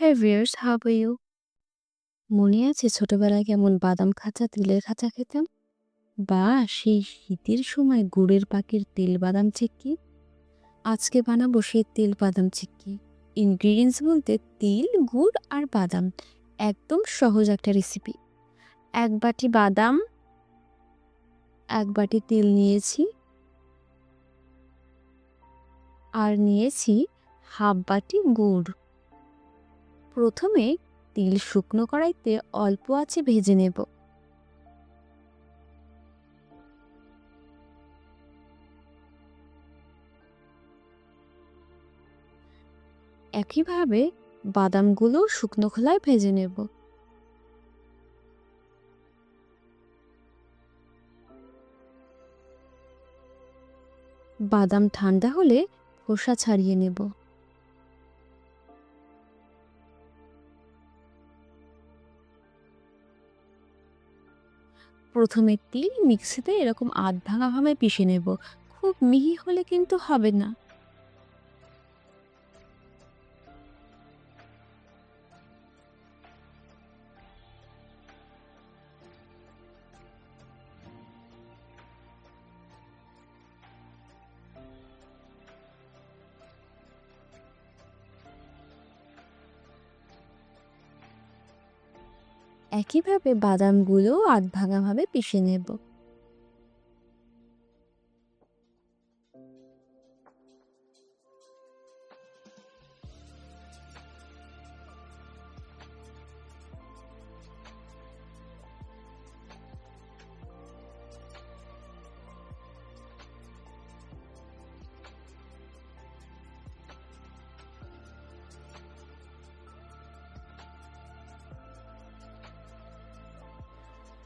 হ্যাঁ viewers how you? মনে আছে ছোটবেলায় কেমন বাদাম খাঁচা, তিলের খাঁচা খেতাম? বা সেই শীতের সময় গুড়ের পাকের তেল বাদাম চিক্কি? আজকে বানাবো সেই তেল বাদাম চিক্কি। ইনগ্রিডিয়েন্টস বলতে তিল, গুড় আর বাদাম। একদম সহজ একটা রেসিপি। এক বাটি বাদাম, এক বাটি তেল নিয়েছি। আর নিয়েছি হাফ বাটি গুড়। প্রথমে তিল শুকনো কড়াইতে অল্প আছে ভেজে নেব। একইভাবে বাদামগুলো শুকনো খোলায় ভেজে নেব। বাদাম ঠান্ডা হলে খোসা ছাড়িয়ে নেব। প্রথমে তিল মিক্সিতে এরকম আধ ভাঙাভাবে পিষে নেব। খুব মিহি হলে কিন্তু হবে না। একইভাবে বাদামগুলো আধ ভাঙাভাবে পিষে নেব।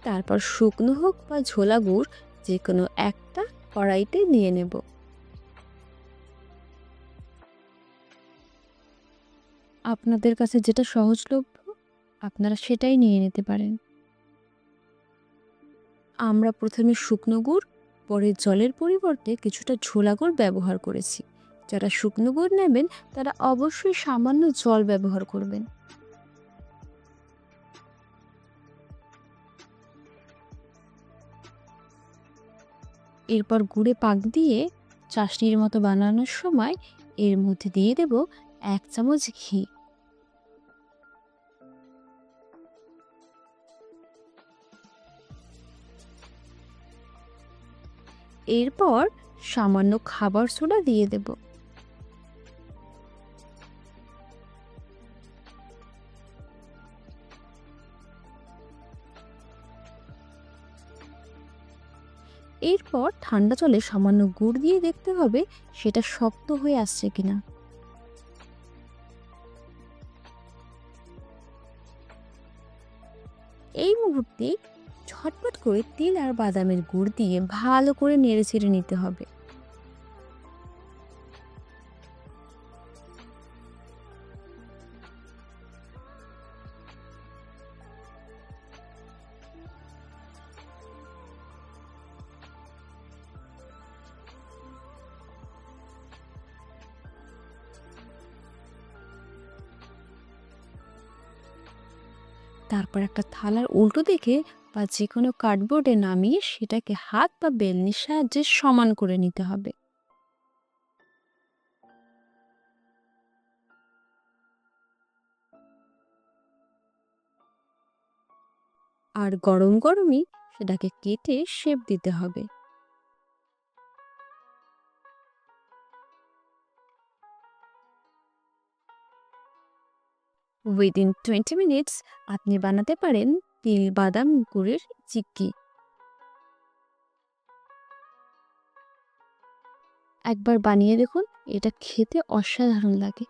তারপর শুকনো হোক বা ঝোলা গুড় যে কোনো একটা কড়াইতে নিয়ে নেব। আপনাদের কাছে যেটা সহজলভ্য, আপনারা সেটাই নিয়ে নিতে পারেন। আমরা প্রথমে শুকনো গুড়, পরে জলের পরিবর্তে কিছুটা ঝোলা গুড় ব্যবহার করেছি। যারা শুকনো গুড় নেবেন, তারা অবশ্যই সামান্য জল ব্যবহার করবেন। এরপর গুড়ে পাক দিয়ে চাশনির মতো বানানোর সময় এর মধ্যে দিয়ে দেব এক চামচ ঘি। এরপর সামান্য খাবার সোডা দিয়ে দেবো। এরপর ঠান্ডা জলে সামান্য গুড় দিয়ে দেখতে হবে সেটা শক্ত হয়ে আসছে কিনা। এই মুহূর্তে ঝটপট করে তিল আর বাদামের গুড় দিয়ে ভালো করে নেড়ে ছেড়ে নিতে হবে। তারপর একটা থালার উল্টো দিকে বা যে কোনো কার্ডবোর্ডে নামিয়ে সেটাকে হাত বা বেলনির সাহায্যে সমান করে নিতে হবে। আর গরম গরমই সেটাকে কেটে শেপ দিতে হবে। উইদিন টোয়েন্টি মিনিটস আপনি বানাতে পারেন তিল বাদাম গুড়ের চিক্কি। একবার বানিয়ে দেখুন, এটা খেতে অসাধারণ লাগে।